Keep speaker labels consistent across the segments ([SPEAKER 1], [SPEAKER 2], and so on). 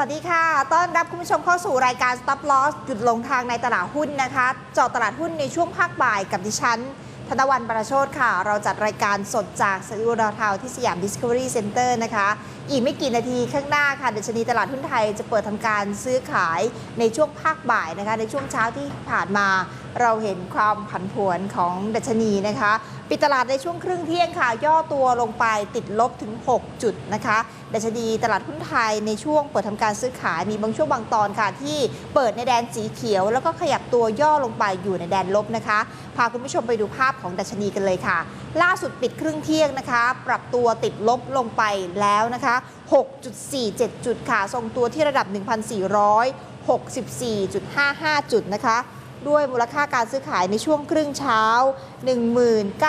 [SPEAKER 1] สวัสดีค่ะ ต้อนรับคุณผู้ชมเข้าสู่รายการ Stop Loss หยุดลงทางในตลาดหุ้นนะคะเจาะตลาดหุ้นในช่วงภาคบ่ายกับดิฉัน ธนวันประโชดค่ะ เราจัดรายการสดจากสตูดิโอดาวทาวที่สยาม Discovery Center นะคะ อีกไม่กี่นาทีข้างหน้าค่ะดัชนีตลาดหุ้นไทยจะเปิดทำการซื้อขายในช่วงภาคบ่ายนะคะ ในช่วงเช้าที่ผ่านมาเราเห็นความผันผวนของดัชนีนะคะ ปิดตลาดในช่วงครึ่งเที่ยงค่ะ ย่อตัวลงไปติดลบถึง 6 จุดนะคะ ดัชนีตลาดหุ้นไทยในช่วงเปิดทำการซื้อขายมีบางช่วงบางตอนค่ะ ที่เปิดในแดนสีเขียว แล้วก็ขยับตัวย่อลงไปอยู่ในแดนลบนะคะ พาคุณผู้ชมไปดูภาพของดัชนีกันเลยค่ะ ล่าสุดปิดครึ่งเที่ยงนะคะ ปรับตัวติดลบลงไปแล้วนะคะ 6.47 จุดค่ะ ทรงตัวที่ระดับ 1,464.55 จุดนะคะ ด้วยมูลค่าการซื้อขายในช่วงครึ่งเช้า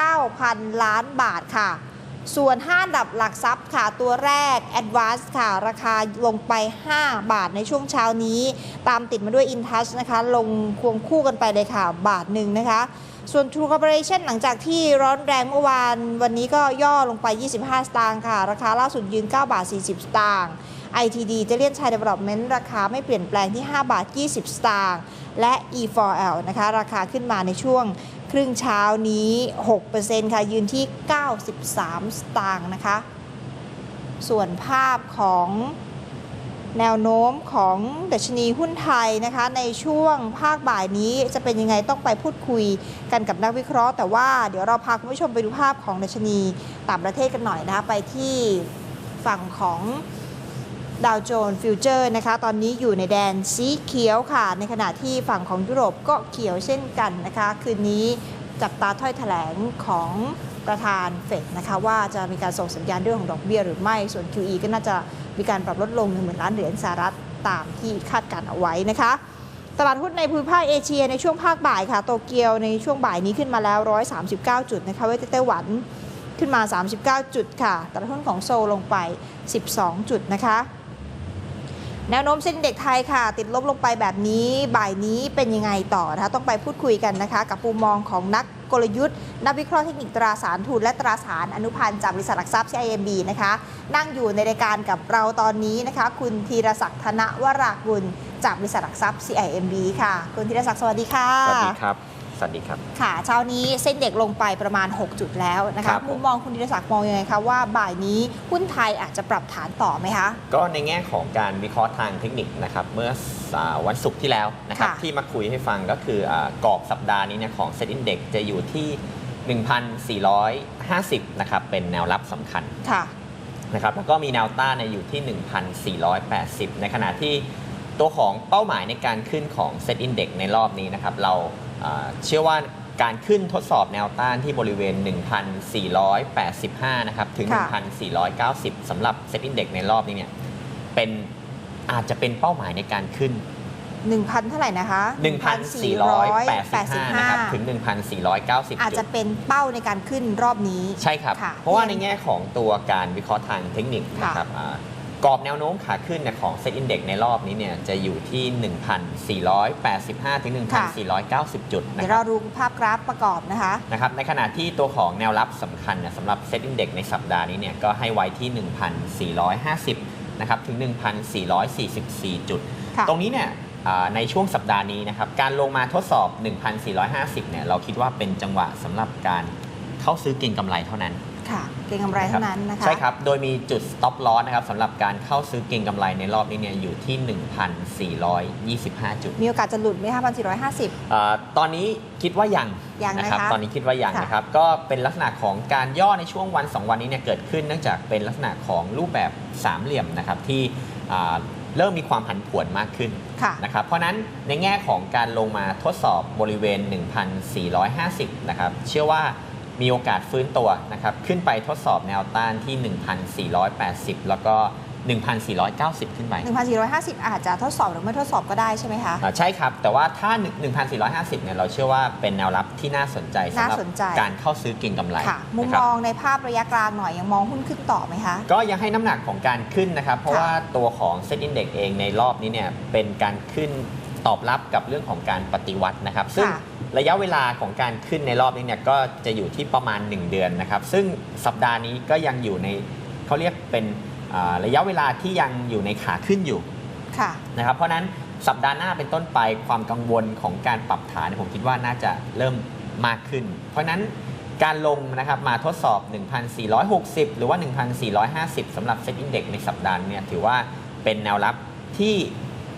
[SPEAKER 1] 19,000 ล้านบาทค่ะ ส่วน 5 ดับหลักทรัพย์ค่ะ ตัวแรก Advance ค่ะ ราคาลงไป 5 บาทในช่วงเช้านี้ ตามติดมาด้วย InTouch นะคะ ลงควงคู่กันไปเลยค่ะ บาทหนึ่งนะคะส่วน True Corporation หลังจากที่ร้อนแรงเมื่อวาน วันนี้ก็ย่อลงไป 25 สตางค์ค่ะ ราคาล่าสุดยืน 9 บาท 40 สตางค์ ITD จะเลียนชัย Development ราคาไม่เปลี่ยนแปลงที่ 5 บาท 20 สตางค์และ E4L นะคะ ราคาขึ้นมาในช่วงครึ่งเช้านี้ 6%ค่ะ ยืนที่ 93 สตางค์นะคะ ส่วนภาพของแนวโน้มของดัชนีหุ้นไทยนะคะ ในช่วงภาคบ่ายนี้จะเป็นยังไงต้องไปพูดคุยกันกับนักวิเคราะห์ แต่ว่าเดี๋ยวเราพาคุณผู้ชมไปดูภาพของดัชนีต่างประเทศกันหน่อยนะคะ ไปที่ฝั่งของ ดาวโจนส์ฟิวเจอร์นะคะตอนนี้อยู่ในแดนสีเขียวค่ะ ในขณะที่ฝั่งของยุโรปก็เขียวเช่นกันนะคะ คืนนี้จับตาถ้อยแถลงของประธานเฟดนะคะว่าจะมีการส่งสัญญาณเรื่องของดอกเบี้ยหรือไม่ ส่วน QE ก็น่าจะมีการปรับลดลง1 0,000ล้านเหรียญสหรัฐตามที่คาดการเอาไว้นะคะ ตลาดหุ้นในภูมิภาคเอเชียในช่วงภาคบ่ายค่ะ โตเกียวในช่วงบ่ายนี้ขึ้นมาแล้ว 139 จุดนะคะเวทไต้หวันขึ้นมา 39 จุดค่ะ ตลาดหุ้นของโซลลงไป 12 จุดนะคะ แนวโน้มเส้นเด็กไทยค่ะ ติดลบลงไปแบบนี้บ่ายนี้เป็นยังไงต่อนะคะต้องไปพูดคุยกันนะคะ กับมุมมองของนักกลยุทธ์ นักวิเคราะห์เทคนิคตราสารทุนและตราสารอนุพันธ์จากบริษัทหลักทรัพย์ CIMB นะคะ นั่งอยู่ในรายการกับเราตอนนี้นะคะ คุณธีรศักดิ์ธนวรากุลจากบริษัทหลักทรัพย์ CIMB ค่ะ คุณธีรศักดิ์สวัสดีค่ะ
[SPEAKER 2] สวัสดีครับ สวัสดีครับ
[SPEAKER 1] ค่ะ เช้านี้เส้นเด็กลงไปประมาณ 6 จุดแล้วนะ
[SPEAKER 2] ครั
[SPEAKER 1] คะ
[SPEAKER 2] บผม
[SPEAKER 1] มุมมองคุณธีรศักดิ์มองยังไงคะว่าบ่ายนี้หุ้นไทยอาจจะปรับฐานต่อไหมคะ
[SPEAKER 2] ก็ในแง่ของการวิเคราะห์ทางเทคนิคนะครับเมื่ออ่าวันศุกร์ที่แล้วนะครับ
[SPEAKER 1] ค่ะ
[SPEAKER 2] ที่มาคุยให้ฟังก็คืออากรอบสัปดาห์นี้เนี่ยของเซ็ตอินเด็กจะอยู่ที่ 1,450นะครับเป็นแนวรับสำคัญ
[SPEAKER 1] ค่ะ
[SPEAKER 2] นะครับแล้วก็มีแนวต้านเนี่ยอยู่ที่ 1,480 ในขณะที่ตัวของเป้าหมายในการขึ้นของเซ็ตอินเด็กในรอบนี้นะครับเราอ่า เชื่อว่าการขึ้นทดสอบแนวต้านที่บริเวณ 1,485 นะครับ ถึง
[SPEAKER 1] ค่ะ
[SPEAKER 2] 1,490สำหรับเซ็ตอินเด็กในรอบนี้เนี่ยเป็นอาจจะเป็นเป้าหมายในการขึ้น
[SPEAKER 1] 1,000 เท่าไหร่นะคะ
[SPEAKER 2] 1,485 นะครับ ถึง 1,490
[SPEAKER 1] อาจ
[SPEAKER 2] จุ
[SPEAKER 1] จะ
[SPEAKER 2] ด
[SPEAKER 1] เป็นเป้าในการขึ้นรอบนี้
[SPEAKER 2] ใช่ครับ
[SPEAKER 1] ค่ะ
[SPEAKER 2] เพราะว่าในแง่ของตัวการวิเคราะห์ทางเทคนิคนะครับอ่า กรอบแนวโน้มขาขึ้นเนี่ยของเซ็ตอินเด็กในรอบนี้เนี่ยจะอยู่ที่ 1,485 ถึง 1,490 จุดนะ
[SPEAKER 1] เดี๋ยว
[SPEAKER 2] ครั
[SPEAKER 1] เรา
[SPEAKER 2] บ
[SPEAKER 1] ดูภาพกราฟประกอบนะคะ
[SPEAKER 2] นะครับในขณะที่ตัวของแนวรับสำคัญเนี่ยสำหรับเซ็ตอินเด็กในสัปดาห์นี้เนี่ยก็ให้ไว้ที่ 1,450 นะครับถึง 1,444 จุด
[SPEAKER 1] ค่ะ
[SPEAKER 2] ตรงนี้เนี่ยอ่าในช่วงสัปดาห์นี้นะครับการลงมาทดสอบ 1,450 เนี่ยเราคิดว่าเป็นจังหวะสำหรับการเข้าซื้อเก่งกำไรเท่านั้น
[SPEAKER 1] ค่ะ เก็งกำไรเท่านั้นนะคะ
[SPEAKER 2] ใช่ครับ โดยมีจุด stop loss นะครับสำหรับการเข้าซื้อเก่งกำไรในรอบนี้เนี่ยอยู่ที่ 1,425 จุด
[SPEAKER 1] มีโอกาสจะหลุดไหมคะ1,450
[SPEAKER 2] อาตอนนี้คิดว่ายัง
[SPEAKER 1] ยังนะคะ
[SPEAKER 2] ครับตอนนี้คิดว่ายัง
[SPEAKER 1] ค่ะ
[SPEAKER 2] นะครับ ก็เป็นลักษณะของการย่อในช่วงวัน 2 วันนี้เนี่ยเกิดขึ้นเนื่องจากเป็นลักษณะของรูปแบบสามเหลี่ยมนะครับที่อ่าเริ่มมีความผันผวนมากขึ้น
[SPEAKER 1] ค่ะ
[SPEAKER 2] นะครับ เพราะฉะนั้นในแง่ของการลงมาทดสอบบริเวณ 1,450 นะครับ เชื่อว่า มีโอกาสฟื้นตัวนะครับขึ้นไปทดสอบแนวต้านที่ 1,480 แล้วก็ 1,490 ขึ้นไป
[SPEAKER 1] 1,450 อาจจะทดสอบหรือไม่ทดสอบก็ได้ใช่ไหมคะ
[SPEAKER 2] อ่าใช่ครับ แต่ว่าถ้า 1,450 เนี่ยเราเชื่อว่าเป็นแนวรับที่น่าสนใจสำหรั
[SPEAKER 1] น่าสนใจ
[SPEAKER 2] การเข้าซื้อเก็งกำไร
[SPEAKER 1] ค่ะมุม
[SPEAKER 2] นะครั
[SPEAKER 1] ม
[SPEAKER 2] บ
[SPEAKER 1] องในภาพระยะกลางหน่อยยังมองหุ้นขึ้นต่อไหมคะ
[SPEAKER 2] ก็ยังให้น้ำหนักของการขึ้นนะครับ เพราะ
[SPEAKER 1] ค่ะ
[SPEAKER 2] ว่าตัวของเซ็ตอินเด็กเองในรอบนี้เนี่ยเป็นการขึ้นตอบรับกับเรื่องของการปฏิวัตินะครับ ซึ่ง
[SPEAKER 1] ค่ะ
[SPEAKER 2] ระยะเวลาของการขึ้นในรอบนี้เนี่ยก็จะอยู่ที่ประมาณ 1 เดือนนะครับ ซึ่งสัปดาห์นี้ก็ยังอยู่ในเขาเรียกเป็นอ่าระยะเวลาที่ยังอยู่ในขาขึ้นอยู่
[SPEAKER 1] ค่ะ
[SPEAKER 2] นะครับ เพราะฉะนั้นสัปดาห์หน้าเป็นต้นไปความกังวลของการปรับฐานเนยผมคิดว่าน่าจะเริ่มมากขึ้น เพราะฉะนั้นการลงนะครับมาทดสอบ 1,460 หรือว่า 1,450สำหรับเซ็ตอินเด็กในสัปดาห์นี้เนี่ยถือว่าเป็นแนวรับที่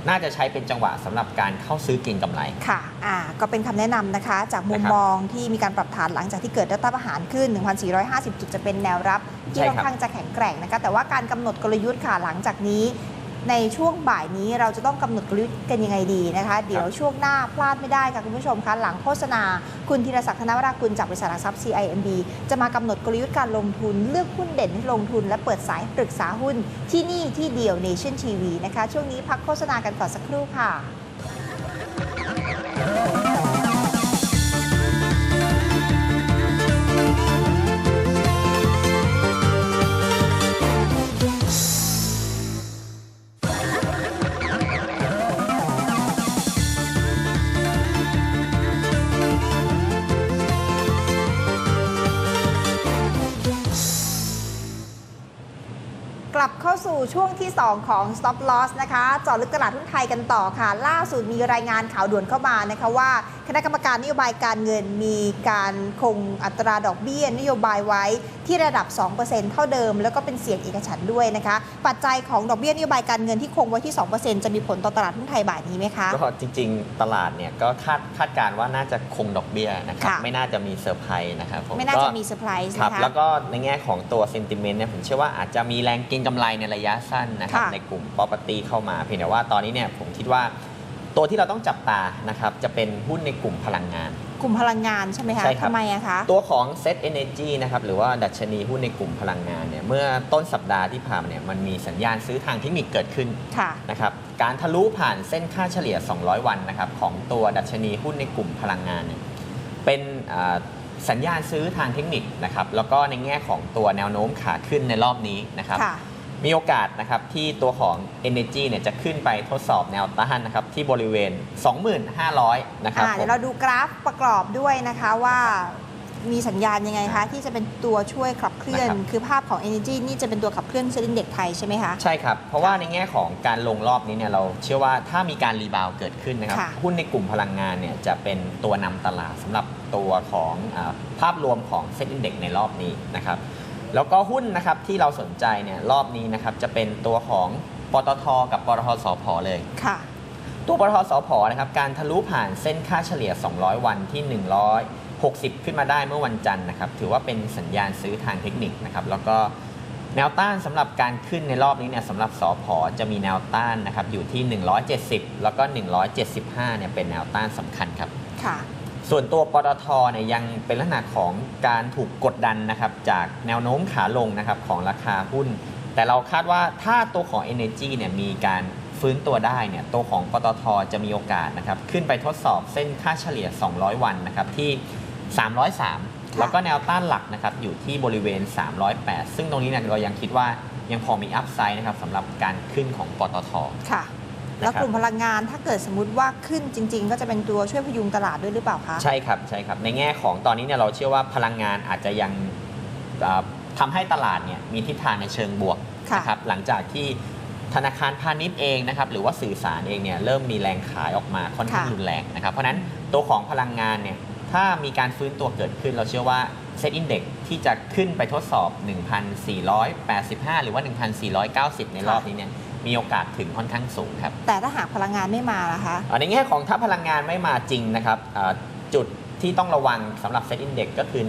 [SPEAKER 2] น่าจะใช้เป็นจังหวะสำหรับการเข้าซื้อเกินกำไร
[SPEAKER 1] ค่ะอ่าก็เป็นคำแนะนำนะคะ จากมุม
[SPEAKER 2] นะครับ
[SPEAKER 1] มองที่มีการปรับฐานหลังจากที่เกิดรัฐประหารขึ้น 1,450 จุดจะเป็นแนวรับที่
[SPEAKER 2] ใช่
[SPEAKER 1] ค่อน
[SPEAKER 2] ครับ
[SPEAKER 1] ข้างจะแข็งแกร่งนะคะแต่ว่าการกำหนดกลยุทธ์ค่ะหลังจากนี้ ในช่วงบ่ายนี้เราจะต้องกำหนดกลยุทธ์กันยังไงดีนะคะ เดี๋ยวช่วงหน้าพลาดไม่ได้ค่ะคุณผู้ชมคะหลังโฆษณา คุณธีรศักดิ์ธนวรากุลจากบริษัทหลักทรัพย์ CIMB จะมากำหนดกลยุทธ์การลงทุน เลือกหุ้นเด่นให้ลงทุน และเปิดสายปรึกษาหุ้นที่นี่ที่เดียว Nation TV นะคะ ช่วงนี้พักโฆษณากันก่อนสักครู่ค่ะ ช่วงที่ 2 ของ Stop Loss นะคะจอดลึกตลาดหุ้นไทยกันต่อค่ะ ล่าสุดมีรายงานข่าวด่วนเข้ามานะคะว่าคณะกรรมการนโยบายการเงินมีการคงอัตราดอกเบี้ยนโยบายไว้ที่ระดับ 2%เท่าเดิม แล้วก็เป็นเสียงเอกฉันท์ด้วยนะคะ ปัจจัยของดอกเบี้ยนโยบายการเงินที่คงไว้ที่ 2%จะมีผลต่อตลาดหุ้นไทยบ่ายนี้ไหมคะ
[SPEAKER 2] ก็จริง ๆ ตลาดเนี่ยก็คาดคาดการณ์ว่าน่าจะคงดอกเบี้ยนะครับ
[SPEAKER 1] ค่ะ
[SPEAKER 2] ไม่น่าจะมีเซอร์ไพรส์นะครับผม
[SPEAKER 1] ไม่น่าจะ
[SPEAKER 2] ก็
[SPEAKER 1] มีเซอร์ไพรส์
[SPEAKER 2] ครับ
[SPEAKER 1] นะคะ
[SPEAKER 2] แล้วก็ในแง่ของตัวเซนติเมนต์เนี่ยผมเชื่อว่าอาจจะมีแรงเก็งกำไรในระยะสั้นนะครับ
[SPEAKER 1] ค่ะ
[SPEAKER 2] ในกลุ่ม property เข้ามา เพียงแต่ว่าตอนนี้เนี่ยผมคิดว่า ตัวที่เราต้องจับตานะครับจะเป็นหุ้นในกลุ่มพลังงาน
[SPEAKER 1] กลุ่มพลังงานใช่ไหมคะ
[SPEAKER 2] ใช่ครับ
[SPEAKER 1] ทำไมอะคะ
[SPEAKER 2] ตัวของ Set Energy นะครับหรือว่าดัชนีหุ้นในกลุ่มพลังงานเนี่ยเมื่อต้นสัปดาห์ที่ผ่านมาเนี่ยมันมีสัญญาณซื้อทางเทคนิคเกิดขึ้น
[SPEAKER 1] ค่ะ
[SPEAKER 2] นะครับการทะลุผ่านเส้นค่าเฉลี่ย 200 วันนะครับของตัวดัชนีหุ้นในกลุ่มพลังงานเนี่ยเป็นอ่าสัญญาณซื้อทางเทคนิคนะครับแล้วก็ในแง่ของตัวแนวโน้มขาขึ้นในรอบนี้นะครับ
[SPEAKER 1] ค่ะ
[SPEAKER 2] มีโอกาสนะครับที่ตัวของ Energy เนี่ยจะขึ้นไปทดสอบแนวต้านนะครับที่บริเวณ 25,000นะครับ
[SPEAKER 1] อ่า
[SPEAKER 2] ผม
[SPEAKER 1] เดี๋ยวเราดูกราฟประกอบด้วยนะคะว่ามีสัญญาณยังไงคะที่จะเป็นตัวช่วยขับเคลื่อน
[SPEAKER 2] นะครับ
[SPEAKER 1] คือภาพของ Energy นี่จะเป็นตัวขับเคลื่อนเซ็นดินเด็กไทยใช่ไหมคะ
[SPEAKER 2] ใช่ครับ เพราะว่าในแง่ของการลงรอบนี้เนี่ยเราเชื่อว่าถ้ามีการรีบาวด์เกิดขึ้นนะครับ
[SPEAKER 1] ค่ะ
[SPEAKER 2] หุ้นในกลุ่มพลังงานเนี่ยจะเป็นตัวนำตลาดสำหรับตัวของอาภาพรวมของเซ็นดินเด็กในรอบนี้นะครับ แล้วก็หุ้นนะครับที่เราสนใจเนี่ยรอบนี้นะครับจะเป็นตัวของปตทกับปตทสพเลย
[SPEAKER 1] ค่ะ
[SPEAKER 2] ตัวปตทสพนะครับการทะลุผ่านเส้นค่าเฉลี่ย 200 วันที่ 160 ขึ้นมาได้เมื่อวันจันทร์นะครับถือว่าเป็นสัญญาณซื้อทางเทคนิคนะครับแล้วก็แนวต้านสำหรับการขึ้นในรอบนี้เนี่ยสำหรับสพจะมีแนวต้านนะครับอยู่ที่ 170 แล้วก็ 175เนี่ยเป็นแนวต้านสำคัญครับ
[SPEAKER 1] ค่ะ
[SPEAKER 2] ส่วนตัวปตทเนี่ยยังเป็นลักษณะของการถูกกดดันนะครับจากแนวโน้มขาลงนะครับของราคาหุ้น แต่เราคาดว่าถ้าตัวของ Energy เนี่ยมีการฟื้นตัวได้เนี่ยตัวของปตทจะมีโอกาสนะครับขึ้นไปทดสอบเส้นค่าเฉลี่ย 200 วันนะครับที่ 303 แล้วก็แนวต้านหลักนะครับอยู่ที่บริเวณ 308 ซึ่งตรงนี้เนี่ยเรายังคิดว่ายังพอมีอัพไซด์นะครับสำหรับการขึ้นของปตท
[SPEAKER 1] ค่ะ แล้วกลุ่มพลังงานถ้าเกิดสมมติว่าขึ้นจริง ๆ ก็จะเป็นตัวช่วยพยุงตลาดด้วยหรือเปล่าคะ
[SPEAKER 2] ใช่ครับใช่ครับ ในแง่ของตอนนี้เนี่ยเราเชื่อว่าพลังงานอาจจะยังเอ่อทำให้ตลาดเนี่ยมีทิศทางในเชิงบวก
[SPEAKER 1] ค่ะ
[SPEAKER 2] นะครับหลังจากที่ธนาคารพาณิชย์เองนะครับหรือว่าสื่อสารเองเนี่ยเริ่มมีแรงขายออกมาค่อนข้างรุนแรงนะครับเพราะฉะนั้นตัวของพลังงานเนี่ยถ้ามีการฟื้นตัวเกิดขึ้นเราเชื่อว่าเซตอินเด็กที่จะขึ้นไปทดสอบ 1,485 หรือว่า 1,490 ในรอบนี้เนี่ย มีโอกาสถึงค่อนข้างสูงครับ
[SPEAKER 1] แต่ถ้าหากพลังงานไม่มาล่ะคะ
[SPEAKER 2] อ่าในแง่ของถ้าพลังงานไม่มาจริงนะครับอ่าจุดที่ต้องระวังสำหรับเซ็ตอินเด็กก็คือ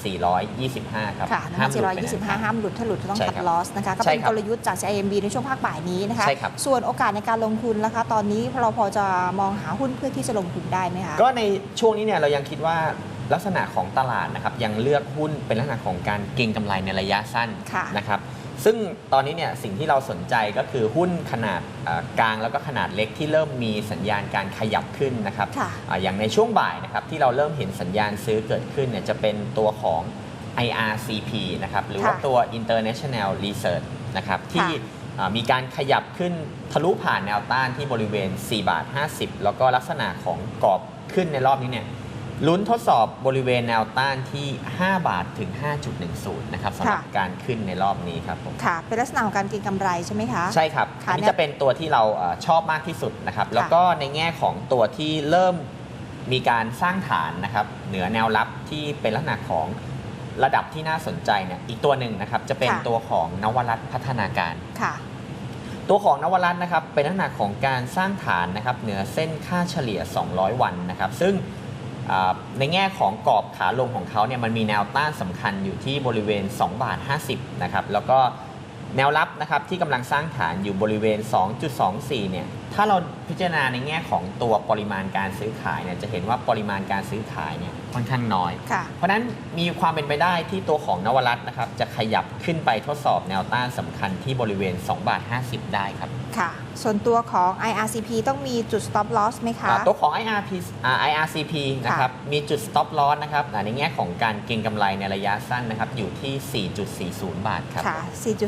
[SPEAKER 2] 1,425 ครับ
[SPEAKER 1] ค่ะ
[SPEAKER 2] ห้ามหลุดไปไหน
[SPEAKER 1] 1,425 ห้ามหลุดถ้าหลุดต้อง
[SPEAKER 2] ใช่
[SPEAKER 1] คัด
[SPEAKER 2] ครับ
[SPEAKER 1] ลอสนะคะก็
[SPEAKER 2] ใช่
[SPEAKER 1] เป็น
[SPEAKER 2] ครับ
[SPEAKER 1] กลยุทธ์จาก CIMB ในช่วงภาคบ่ายนี้นะคะ
[SPEAKER 2] ใช่ครับ
[SPEAKER 1] ส่วนโอกาสในการลงทุนนะคะตอนนี้เราพอจะมองหาหุ้นเพื่อที่จะลงทุนได้ไหมคะ
[SPEAKER 2] ก็ในช่วงนี้เนี่ยเรายังคิดว่าลักษณะของตลาดนะครับยังเลือกหุ้นเป็นลักษณะของการเก็งกำไรในระยะสั้น
[SPEAKER 1] ค่ะ
[SPEAKER 2] นะครับ ซึ่งตอนนี้เนี่ยสิ่งที่เราสนใจก็คือหุ้นขนาดอ่ากลางแล้วก็ขนาดเล็กที่เริ่มมีสัญญาณการขยับขึ้นนะครับ
[SPEAKER 1] ค่ะ
[SPEAKER 2] อ่าอย่างในช่วงบ่ายนะครับที่เราเริ่มเห็นสัญญาณซื้อเกิดขึ้นเนี่ยจะเป็นตัวของ IRCP นะครับหรือว่า
[SPEAKER 1] ค่ะ
[SPEAKER 2] ตัว International Research นะครับที่
[SPEAKER 1] ค่ะ
[SPEAKER 2] อ่ามีการขยับขึ้นทะลุผ่านแนวต้านที่บริเวณ 4 บาท 50 แล้วก็ลักษณะของกรอบขึ้นในรอบนี้เนี่ย ลุ้นทดสอบบริเวณแนวต้านที่ 5 บาทถึง 5.10 นะครับสำหรับ
[SPEAKER 1] ค่ะ
[SPEAKER 2] การขึ้นในรอบนี้ครับผม
[SPEAKER 1] ค่ะ เป็นลักษณะของการเก็งกำไรใช่ไหมคะ
[SPEAKER 2] ใช่ครับ
[SPEAKER 1] ค่ะ
[SPEAKER 2] อันนี้
[SPEAKER 1] เนี่ย
[SPEAKER 2] จะเป็นตัวที่เราเอ่อชอบมากที่สุดนะครับ แล้วก็ในแง่ของตัวที่เริ่มมีการสร้างฐานนะครับ เหนือแนวรับที่เป็นลักษณะของระดับที่น่าสนใจเนี่ยอีกตัวหนึ่งนะครับ จะเป็น
[SPEAKER 1] ค่ะ
[SPEAKER 2] ตัวของนวรัตน์พัฒนาการ
[SPEAKER 1] ค่ะ
[SPEAKER 2] ตัวของนวรัตน์นะครับเป็นลักษณะของการสร้างฐานนะครับเหนือเส้นค่าเฉลี่ย 200 วันนะครับ ซึ่งอ่า ในแง่ของกรอบขาลงของเขาเนี่ยมันมีแนวต้านสำคัญอยู่ที่บริเวณ2บาท50นะครับแล้วก็แนวรับนะครับที่กำลังสร้างฐานอยู่บริเวณ 2.24เนี่ยถ้าเราพิจารณาในแง่ของตัวปริมาณการซื้อขายเนี่ยจะเห็นว่าปริมาณการซื้อขายเนี่ย ค่อนข้างน้อย
[SPEAKER 1] ค่ะ
[SPEAKER 2] เพราะฉะนั้นมีความเป็นไปได้ที่ตัวของนวรัตน์นะครับ จะขยับขึ้นไปทดสอบแนวต้านสำคัญที่บริเวณ2บาท50 ได้ครับ
[SPEAKER 1] ค่ะ ส่วนตัวของ IRCP ต้องมีจุด stop loss ไหมคะ
[SPEAKER 2] อ่าตัวของ IRP อ่า IRCP นะครับมีจุด stop loss นะครับอ่าในแง่ของการเก็งกำไรในระยะสั้นนะครับอยู่ที่ 4.40 บาทครับ
[SPEAKER 1] ค่ะ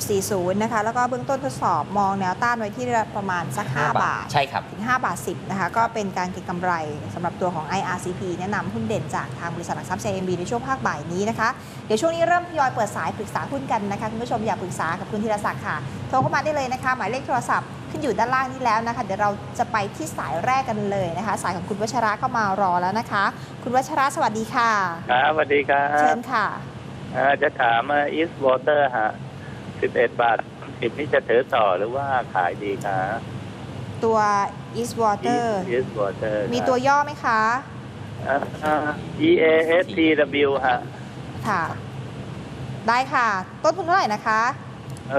[SPEAKER 1] 4.40 นะคะ แล้วก็เบื้องต้นทดสอบมองแนวต้านไว้ที่ประมาณสัก 5 บาท
[SPEAKER 2] ใช่ครับ
[SPEAKER 1] ถึง 5 บาท 10 นะคะ ก็เป็นการเก็งกำไรสำหรับตัวของ IRCP แนะนำหุ้นเด่นจากทางบริษัทหลักทรัพย์ CMB ในช่วงภาคบ่ายนี้นะคะ เดี๋ยวช่วงนี้เริ่มทยอยเปิดสายปรึกษาหุ้นกันนะคะคุณผู้ชมอยากปรึกษากับคุณธีรศักดิ์ค่ะ โทรเข้ามาได้เลยนะคะ หมายเลขโทรศัพท์ขึ้นอยู่ด้านล่างนี้แล้วนะคะ เดี๋ยวเราจะไปที่สายแรกกันเลยนะคะ สายของคุณวัชระเข้ามารอแล้วนะคะ คุณวัชระสวัสดีค่ะ
[SPEAKER 3] ครับสวัสดีครั
[SPEAKER 1] เชิ
[SPEAKER 3] บ
[SPEAKER 1] ญค่ะ
[SPEAKER 3] อ่าจะถามอีสวอเตอร์ฮะ11บาทสิบนี่จะถือต่อหรือว่าขายดีครับ
[SPEAKER 1] ตัว East Water
[SPEAKER 3] อีสวอเตอร์
[SPEAKER 1] มีตัวย่อไหมคะ
[SPEAKER 3] E A S T W ฮะ
[SPEAKER 1] ค่ะ ได้ค่ะ ต้นทุนเท่าไหร่นะคะ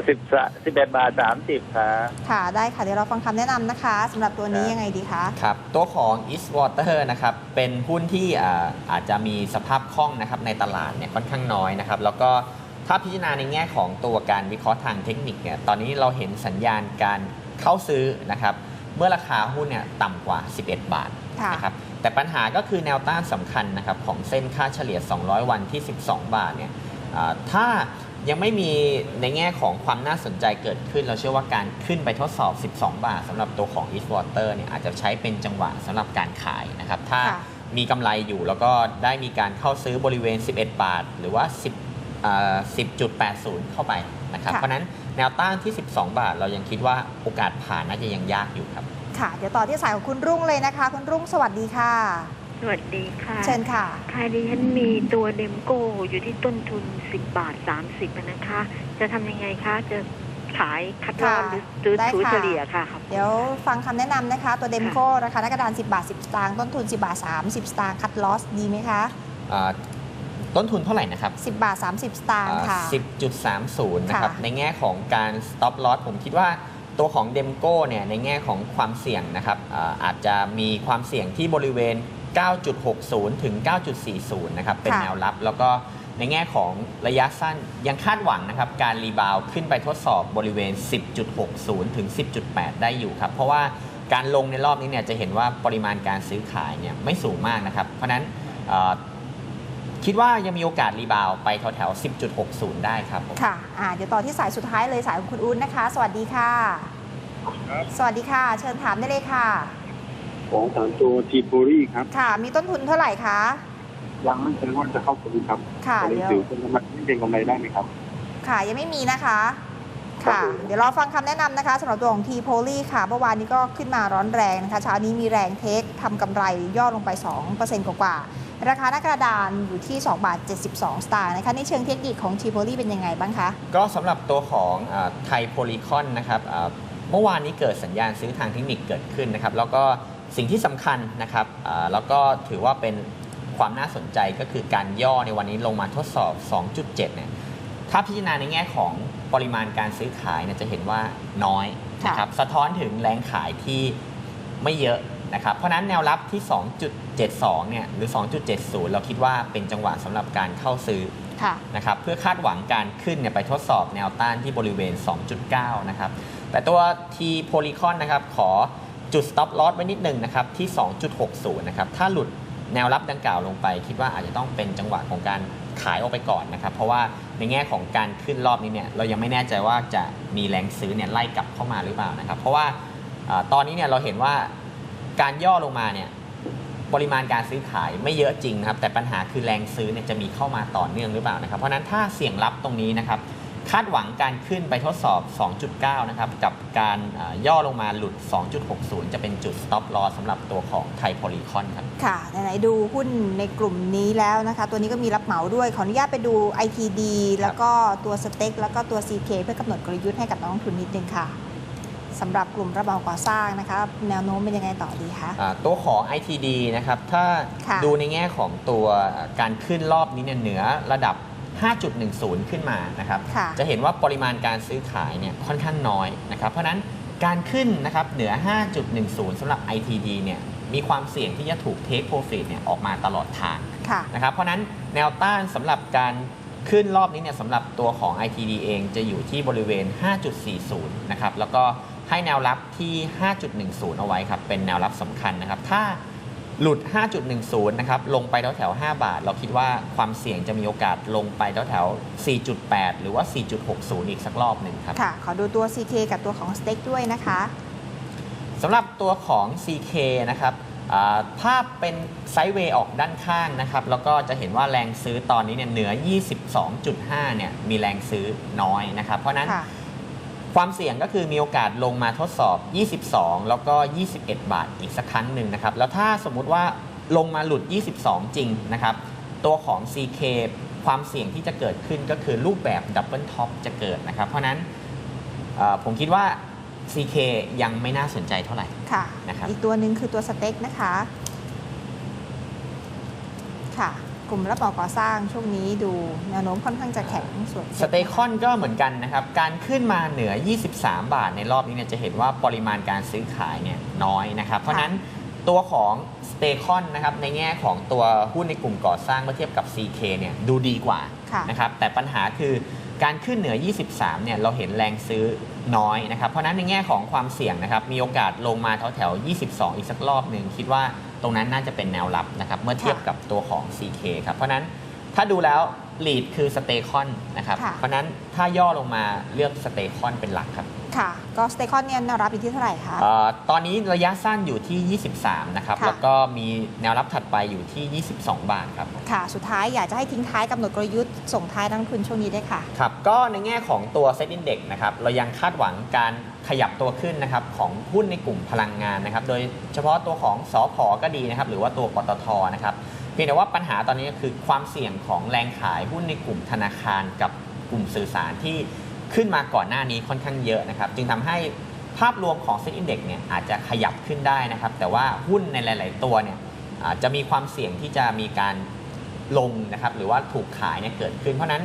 [SPEAKER 3] สิบสิบเอ็ดบาทสามสิบครับ
[SPEAKER 1] ค่ะ ได้ค่ะ เดี๋ยวเราฟังคำแนะนำนะคะสำหรับตัวนี้
[SPEAKER 3] ครับ
[SPEAKER 1] ยังไงดีคะ
[SPEAKER 2] ครับ ตัวของ Eastwater นะครับ เป็นหุ้นที่อ่าอาจจะมีสภาพคล่องนะครับในตลาดเนี่ยค่อนข้างน้อยนะครับ แล้วก็ถ้าพิจารณาในแง่ของตัวการวิเคราะห์ทางเทคนิคเนี่ย ตอนนี้เราเห็นสัญญาณการเข้าซื้อนะครับ เมื่อราคาหุ้นเนี่ยต่ำกว่า 11 บาท
[SPEAKER 1] ค่ะ
[SPEAKER 2] นะครับ แต่ปัญหาก็คือแนวต้านสำคัญนะครับของเส้นค่าเฉลี่ย 200 วันที่ 12 บาทเนี่ยอ่าถ้ายังไม่มีในแง่ของความน่าสนใจเกิดขึ้น เราเชื่อว่าการขึ้นไปทดสอบ 12 บาทสำหรับตัวของ Eastwater เนี่ยอาจจะใช้เป็นจังหวะสำหรับการขายนะครับ ถ้า
[SPEAKER 1] ค่ะ
[SPEAKER 2] มีกำไรอยู่แล้วก็ได้มีการเข้าซื้อบริเวณ 11 บาท หรือว่า 10อ่า10.80 เข้าไปนะครับ
[SPEAKER 1] ค่ะ
[SPEAKER 2] เพราะฉะนั้นแนวต้านที่ 12 บาท เรายังคิดว่าโอกาสผ่านน่าจะยังยากอยู่ครับ
[SPEAKER 1] ค่ะ เดี๋ยวต่อที่สายของคุณรุ่งเลยนะคะ คุณรุ่งสวัสดีค่ะ
[SPEAKER 4] สวัสดีค่ะ
[SPEAKER 1] เชิญค่ะ
[SPEAKER 4] ค่ะดิฉันมีตัวเดมโก้อยู่ที่ต้นทุน 10 บาท 30อะนะคะ จะทำยังไงคะจะขายคัดลอน
[SPEAKER 1] ค่ะ
[SPEAKER 4] หรือหรือ
[SPEAKER 1] ได้
[SPEAKER 4] ถือ
[SPEAKER 1] ค่ะ
[SPEAKER 4] เฉลี่ยค่ะครับ
[SPEAKER 1] เดี๋ยวฟังคำแนะนำนะคะ ตัวเดมโก้ราคาหน้ากระดาน 10 บาท 10 สตางค์ต้นทุน 10 บาท 30 สตางค์คัดลอสดีไหมคะ
[SPEAKER 2] อ่าต้นทุนเท่าไหร่นะครับ
[SPEAKER 1] 10 บาท 30 สตางค์ค่ะ
[SPEAKER 2] 10.30 นะครับ
[SPEAKER 1] ค่ะ
[SPEAKER 2] ในแง่ของการ stop loss ผมคิดว่า ตัวของเดมโก้เนี่ยในแง่ของความเสี่ยงนะครับอ่าอาจจะมีความเสี่ยงที่บริเวณ 9.60 ถึง 9.40 นะครับ เป็น
[SPEAKER 1] ค่ะ
[SPEAKER 2] แนวรับ แล้วก็ในแง่ของระยะสั้นยังคาดหวังนะครับ การรีบาวด์ขึ้นไปทดสอบบริเวณ 10.60 ถึง 10.8 ได้อยู่ครับ เพราะว่าการลงในรอบนี้เนี่ยจะเห็นว่าปริมาณการซื้อขายเนี่ยไม่สูงมากนะครับ เพราะฉะนั้นเอ่อ คิดว่ายังมีโอกาสรีบาวด์ไปแถวๆ10.60 ได้ครับผม
[SPEAKER 1] ค่ะอ่าเดี๋ยวต่อที่สายสุดท้ายเลยสายของคุณอุ้นนะคะ สวัสดีค่ะ สวัสดีค่ะ เชิญถามได้เลยค่ะ
[SPEAKER 5] ของสามตัวทีโพลีครับ
[SPEAKER 1] ค่ะ มีต้นทุนเท่าไหร่คะ
[SPEAKER 5] ยังไม่เชื่อว่าจะเข้าซื้อครับ
[SPEAKER 1] ค่ะ
[SPEAKER 5] ตอนนี้
[SPEAKER 1] เดี๋ยว
[SPEAKER 5] ถือเป็นกำไรที่เป็นกำไรได้ไหมครับ
[SPEAKER 1] ค่ะ ยังไม่มีนะคะ ค่ะ
[SPEAKER 5] ครับผม
[SPEAKER 1] เดี๋ยวรอฟังคำแนะนำนะคะสำหรับตัวของทีโพลีค่ะ เมื่อวานนี้ก็ขึ้นมาร้อนแรงนะคะ เช้านี้มีแรงเทคทำกำไรย่อลงไป 2%กว่าๆ ราคาหน้ากระดานอยู่ที่ 2 บาท 72 สตางค์นะคะ ในเชิงเทคนิคของทีโพลีเป็นยังไงบ้างคะ
[SPEAKER 2] ก็สำหรับตัวของไทยโพลีคอนนะครับอ่าเมื่อวานนี้เกิดสัญญาณซื้อทางเทคนิคเกิดขึ้นนะครับ แล้วก็สิ่งที่สำคัญนะครับอ่าแล้วก็ถือว่าเป็นความน่าสนใจก็คือการย่อในวันนี้ลงมาทดสอบ 2.7 เนี่ย ถ้าพิจารณาในแง่ของปริมาณการซื้อขายเนี่ยจะเห็นว่าน้อยนะครับ สะท้อนถึงแรงขายที่ไม่เยอะ นะครับเพราะฉะนั้นแนวรับที่ 2.72 เนี่ยหรือ 2.70 เราคิดว่าเป็นจังหวะสำหรับการเข้าซื้อ
[SPEAKER 1] ค่ะ
[SPEAKER 2] นะครับเพื่อคาดหวังการขึ้นเนี่ยไปทดสอบแนวต้านที่บริเวณ 2.9 นะครับแต่ตัว T Polycon นะครับขอจุด stop loss ไว้นิดนึงนะครับที่ 2.60 นะครับถ้าหลุดแนวรับดังกล่าวลงไป คิดว่าอาจจะต้องเป็นจังหวะของการขายออกไปก่อนนะครับ เพราะว่าในแง่ของการขึ้นรอบนี้เนี่ยเรายังไม่แน่ใจว่าจะมีแรงซื้อเนี่ยไล่กลับเข้ามาหรือเปล่านะครับ เพราะว่าอาตอนนี้เนี่ยเราเห็นว่า การย่อลงมาเนี่ยปริมาณการซื้อขายไม่เยอะจริงนะครับ แต่ปัญหาคือแรงซื้อเนี่ยจะมีเข้ามาต่อเนื่องหรือเปล่านะครับ เพราะนั้นถ้าเสี่ยงรับตรงนี้นะครับ คาดหวังการขึ้นไปทดสอบ 2.9 นะครับ กับการย่อลงมาหลุด 2.60 จะเป็นจุด stop loss สำหรับตัวของไทยโพลีคอนครับ
[SPEAKER 1] ค่ะ ไหนๆดูหุ้นในกลุ่มนี้แล้วนะคะ ตัวนี้ก็มีรับเหมาด้วย ขออนุญาตไปดู ITD แล้วก็ตัวสเต็กแล้วก็ตัว CK เพื่อกำหนดกลยุทธ์ให้กับนักลงทุนนิดนึงค่ะ สำหรับกลุ่มรับเหมาก่อสร้างนะคะแนวโน้มเป็นยังไงต่อดีคะ
[SPEAKER 2] อ่าตัวของ ITD นะครับ ถ้า
[SPEAKER 1] ค่ะ
[SPEAKER 2] ดูในแง่ของตัวการขึ้นรอบนี้เนี่ยเหนือระดับ 5.10 ขึ้นมานะครับ
[SPEAKER 1] ค่ะ
[SPEAKER 2] จะเห็นว่าปริมาณการซื้อขายเนี่ยค่อนข้างน้อยนะครับ เพราะฉะนั้นการขึ้นนะครับเหนือ 5.10 สำหรับ ITD เนี่ยมีความเสี่ยงที่จะถูกเทคโปรฟิตเนี่ยออกมาตลอดทาง
[SPEAKER 1] ค่ะ
[SPEAKER 2] นะครับเพราะฉะนั้นแนวต้านสำหรับการขึ้นรอบนี้เนี่ยสำหรับตัวของ ITD เองจะอยู่ที่บริเวณ 5.40 นะครับ แล้วก็ ให้แนวรับที่ 5.10 เอาไว้ครับ เป็นแนวรับสำคัญนะครับ ถ้าหลุด 5.10 นะครับ ลงไปแถวแถวๆ5บาท เราคิดว่าความเสี่ยงจะมีโอกาสลงไปแถวแถวๆ4.8 หรือว่า 4.60 อีกสักรอบหนึ่งครับ
[SPEAKER 1] ค่ะ ขอดูตัว CK กับตัวของสเต็กด้วยนะคะ
[SPEAKER 2] สำหรับตัวของ CK นะครับอ่าภาพเป็นไซด์เวย์ออกด้านข้างนะครับ แล้วก็จะเห็นว่าแรงซื้อตอนนี้เนี่ยเหนือ 22.5 เนี่ยมีแรงซื้อน้อยนะครับ เพราะฉะนั้น
[SPEAKER 1] ค่ะ
[SPEAKER 2] ความเสี่ยงก็คือมีโอกาสลงมาทดสอบ 22 แล้วก็ 21 บาทอีกสักครั้งหนึ่งนะครับ แล้วถ้าสมมุติว่าลงมาหลุด 22 จริงนะครับ ตัวของ CK ความเสี่ยงที่จะเกิดขึ้นก็คือรูปแบบดับเบิลท็อปจะเกิดนะครับ เพราะฉะนั้นเอ่อผมคิดว่า CK ยังไม่น่าสนใจเท่าไหร่
[SPEAKER 1] ค่ะ
[SPEAKER 2] นะครับ
[SPEAKER 1] อีกตัวหนึ่งคือตัวสเต็กนะคะ ค่ะก ลุ่มรับเหมาก่อสร้างช่วงนี้ดูแนวโน้มค่อนข้างจะแข็งส่วน
[SPEAKER 2] สเตคอนก็เหมือนกันนะครับ การขึ้นมาเหนือ 23 บาทในรอบนี้เนี่ยจะเห็นว่าปริมาณการซื้อขายเนี่ยน้อยนะครับ เพราะฉะนั้นตัวของสเตคอนนะครับในแง่ของตัวหุ้นในกลุ่มก่อสร้างเมื่อเทียบกับ CK เนี่ยดูดีกว่า
[SPEAKER 1] ค่ะ
[SPEAKER 2] นะครับแต่ปัญหาคือการขึ้นเหนือ 23 เนี่ยเราเห็นแรงซื้อน้อยนะครับ เพราะฉะนั้นในแง่ของความเสี่ยงนะครับ มีโอกาสลงมาแถวแถวๆ22 อีกสักรอบหนึ่งคิดว่า ตรงนั้นน่าจะเป็นแนวรับนะครับเมื่อเทียบกับตัวของ CK ครับเพราะฉะนั้นถ้าดูแล้วลีดคือสเตคอนนะครับ
[SPEAKER 1] ค่ะ
[SPEAKER 2] เพราะฉะนั้นถ้าย่อลงมาเลือกสเตคอนเป็นหลักครับ
[SPEAKER 1] ค่ะ ก็สเตคอนเนี่ยแนวรับอยู่ที่เท่าไหร่คะ
[SPEAKER 2] เออตอนนี้ระยะสั้นอยู่ที่ 23 นะครับ
[SPEAKER 1] ค่ะ
[SPEAKER 2] แล้วก็มีแนวรับถัดไปอยู่ที่ 22 บาทครับ
[SPEAKER 1] ค่ะ สุดท้ายอยากจะให้ทิ้งท้ายกำหนดกลยุทธ์ส่งท้ายนักลงทุนช่วงนี้ได้วยค่ะ
[SPEAKER 2] ครับ ก็ในแง่ของตัวเซ็ตอินเด็กนะครับ เรายังคาดหวังการขยับตัวขึ้นนะครับของหุ้นในกลุ่มพลังงานนะครับ โดยเฉพาะตัวของสอพอก็ดีนะครับ หรือว่าตัวปตทนะครับ เพียงแต่ว่าปัญหาตอนนี้ก็คือความเสี่ยงของแรงขายหุ้นในกลุ่มธนาคารกับกลุ่มสื่อสารที่ ขึ้นมาก่อนหน้านี้ค่อนข้างเยอะนะครับ จึงทำให้ภาพรวมของเซ็ตอินเด็กเนี่ยอาจจะขยับขึ้นได้นะครับ แต่ว่าหุ้นในหลาย ๆ ตัวเนี่ยจะมีความเสี่ยงที่จะมีการลงนะครับ หรือว่าถูกขายเนี่ยเกิดขึ้น เพราะนั้น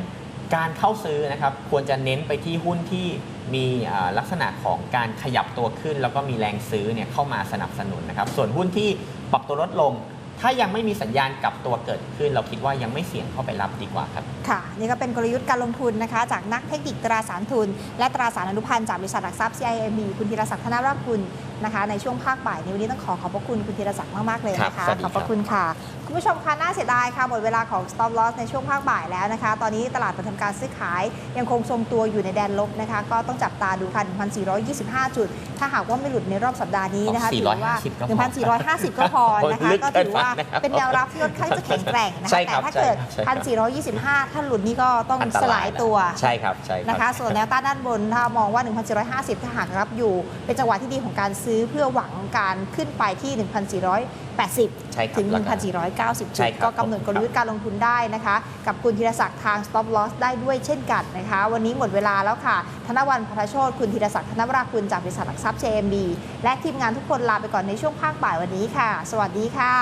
[SPEAKER 2] การเข้าซื้อนะครับควรจะเน้นไปที่หุ้นที่มีลักษณะของการขยับตัวขึ้น แล้วก็มีแรงซื้อเนี่ยเข้ามาสนับสนุนนะครับ ส่วนหุ้นที่ปรับตัวลดลง ถ้ายังไม่มีสัญญาณกลับตัวเกิดขึ้น เราคิดว่ายังไม่เสี่ยงเข้าไปรับดีกว่าครับ
[SPEAKER 1] ค่ะ นี่ก็เป็นกลยุทธ์การลงทุนนะคะ จากนักเทคนิคตราสารทุน และตราสารอนุพันธ์จากบริษัทหลักทรัพย์ CIMB คุณธีรศักดิ์ธนรักคุณนะคะ ในช่วงภาคบ่ายในวันนี้ต้องขอขอบพระคุณคุณธีรศักดิ์มากๆเลยนะ
[SPEAKER 2] ครั
[SPEAKER 1] คะ
[SPEAKER 2] บสวัสดี
[SPEAKER 1] ขอบพระคุณค่ะ คุณผู้ชมคะน่าเสียดายค่ะหมดเวลาของ stop loss ในช่วงภาคบ่ายแล้วนะคะ ตอนนี้ตลาดเปิดทำการซื้อขายยังคงทรงตัวอยู่ในแดนลบนะคะ ก็ต้องจับตาดูค่ะ1,425 จุด ถ้าหากว่าไม่หลุดในรอบสัปดาห์นี้นะคะถือว่า
[SPEAKER 2] 450ก็พอ
[SPEAKER 1] 1,450 ก็พอนะคะ
[SPEAKER 2] ลึก
[SPEAKER 1] ก็
[SPEAKER 2] เกิน
[SPEAKER 1] ถือว่า
[SPEAKER 2] ไปนะครับ
[SPEAKER 1] เป็นแนวรับที่ค่อนข้างจะแข็งแกร่งนะ
[SPEAKER 2] ใช่
[SPEAKER 1] คะ
[SPEAKER 2] ครั
[SPEAKER 1] แต่
[SPEAKER 2] บ
[SPEAKER 1] ถ้าเกิด
[SPEAKER 2] ใช่ครับ
[SPEAKER 1] 1,425 ถ้าหลุดนี่ก็ต้อง
[SPEAKER 2] อันต
[SPEAKER 1] ส
[SPEAKER 2] ร
[SPEAKER 1] ลายตัว
[SPEAKER 2] ใช่ครับใช่รับ
[SPEAKER 1] นะคะ ส่วนแนวต้านด้านบนถ้ามองว่า 1,450 ถ้าหากรับอยู่ เป็นจังหวะที่ดีของการซื้อเพื่อหวังการขึ้นไปที่ 1,480
[SPEAKER 2] ใช่ครับ
[SPEAKER 1] ถึง
[SPEAKER 2] แล้วก็
[SPEAKER 1] 1,490
[SPEAKER 2] ใช่
[SPEAKER 1] จุด
[SPEAKER 2] ครับ
[SPEAKER 1] ก็กำหนดกลยุทธ์การลงทุนได้นะคะ กับคุณธีรศักดิ์ทาง stop loss ได้ด้วยเช่นกันนะคะ วันนี้หมดเวลาแล้วค่ะ ธนวันพัทรโชตคุณธีรศักดิ์ธนวราคุณจากบริษัทหลักทรัพย์ JMB และทีมงานทุกคนลาไปก่อนในช่วงภาคบ่ายวันนี้ค่ะ สวัสดีค่ะ